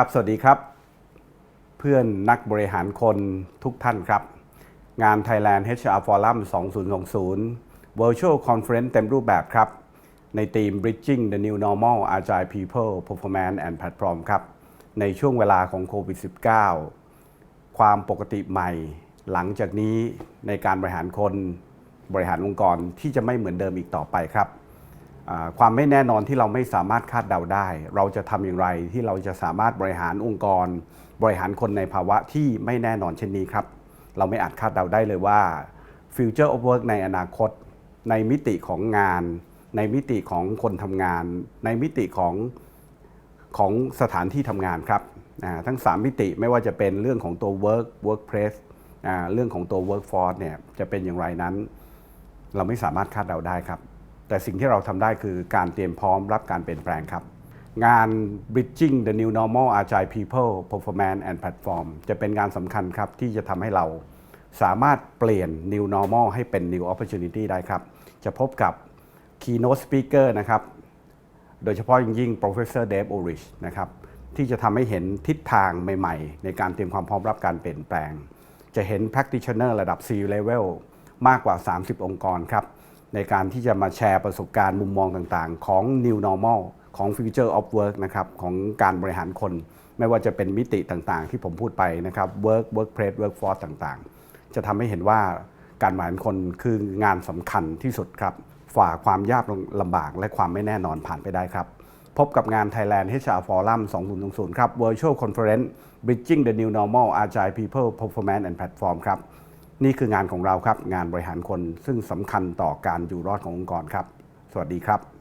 ครับ สวัสดีครับ เพื่อนนักบริหารคนทุกท่านครับ งาน Thailand HR Forum 2020 Virtual Conference เต็มรูปแบบครับ ในทีม Bridging the New Normal Agile People Performance and Platform ครับ ในช่วงเวลาของโควิด -19 ความปกติใหม่หลังจากนี้ในการบริหารคนบริหารองค์กรที่จะไม่เหมือนเดิมอีกต่อไปครับ ความไม่แน่นอนที่เราไม่สามารถคาดเดาได้ เราจะทำอย่างไรที่เราจะสามารถบริหารองค์กร บริหารคนในภาวะที่ไม่แน่นอนเช่นนี้ครับ เราไม่อาจคาดเดาได้เลยว่า Future of Work ในอนาคต ในมิติของงาน ในมิติของคนทำงาน ในมิติของของสถานที่ทำงานครับทั้ง 3 มิติไม่ว่าจะเป็นเรื่องของตัว work workplace เรื่องของตัว workforce เนี่ยจะเป็นอย่างไรนั้น เราไม่สามารถคาดเดาได้ครับ แต่สิ่งที่เราทำได้คือการเตรียมพร้อมรับการเปลี่ยนแปลงครับ งาน Bridging the New Normal Agile People Performance and Platform จะเป็นงานสำคัญครับที่จะทำให้เราสามารถเปลี่ยน New Normal ให้เป็น New Opportunity ได้ครับ จะพบกับ Keynote Speaker นะครับ โดยเฉพาะยิ่งยิ่ง Professor Dave Ulrich นะครับที่จะทำให้เห็นทิศทางใหม่ ๆ ในการเตรียมความพร้อมรับการเปลี่ยนแปลง จะเห็น practitioner ระดับ C level มากกว่า 30 องค์กรครับ ในการที่จะมาแชร์ประสบการณ์มุมมองต่างๆ ของ New Normal ของ Future of Work นะครับของการบริหารคน ไม่ว่าจะเป็นมิติต่างๆ ที่ผมพูดไปนะครับ Work Workplace Workforce ต่างๆ จะทำให้เห็นว่าการบริหารคนคืองานสำคัญที่สุดครับฝ่าความยากลำบากและความไม่แน่นอนผ่านไปได้ครับพบกับงาน Thailand HR Forum 2020 ครับ Virtual Conference Bridging the New Normal Agile People Performance and Platform ครับ นี่คืองานของเราครับ งานบริหารคนซึ่งสำคัญต่อการอยู่รอดขององค์กรครับ สวัสดีครับ